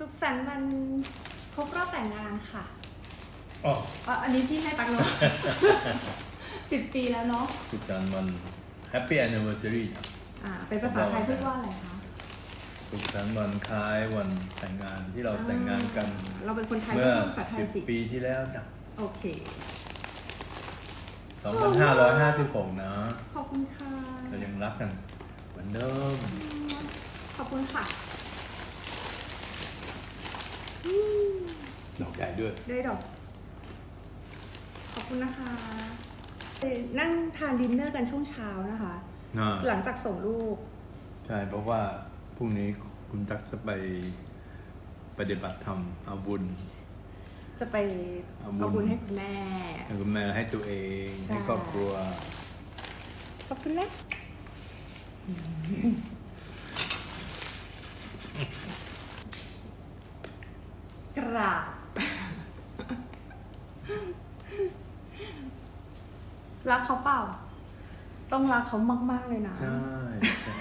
สุขสันต์วันครบรอบแต่งงานค่ะอ๋ออ๋ออันนี้ที่ให้ตักเนาะสิบปีแล้วเนาะสุขสันต์วัน Happy Anniversary ครับอ่าเป็นภาษาไทยพูดว่าอะไรคะสุขสันต์วันคล้ายวันแต่งงานที่เราแต่งงานกัน เราเป็นคนไทยเมื่อพูดภาษาไทยสิบสิปีที่แล้วจ้ะโอเค2556นะ ขอบคุณค่ะ เรายังรักกันเหมือนเดิม ขอบคุณค่ะ ดอกใหญ่ด้วยได้ดอก ขอบคุณนะคะเอ่อนั่งทานดินเนอร์กันช่วงเช้านะคะน่าหลังจากส่งลูก ใช่เพราะว่าพรุ่งนี้คุณตักจะไปปฏิบัติธรรมเอาบุญ จะไปเอาบุญ เอาบุญให้คุณแม่ ให้คุณแม่ให้ตัวเองใช่ ให้ครอบครัว ขอบคุณนะกราบ รักเขาเปล่า ต้องรักเขามาก ๆ เลยนะ ใช่ใช่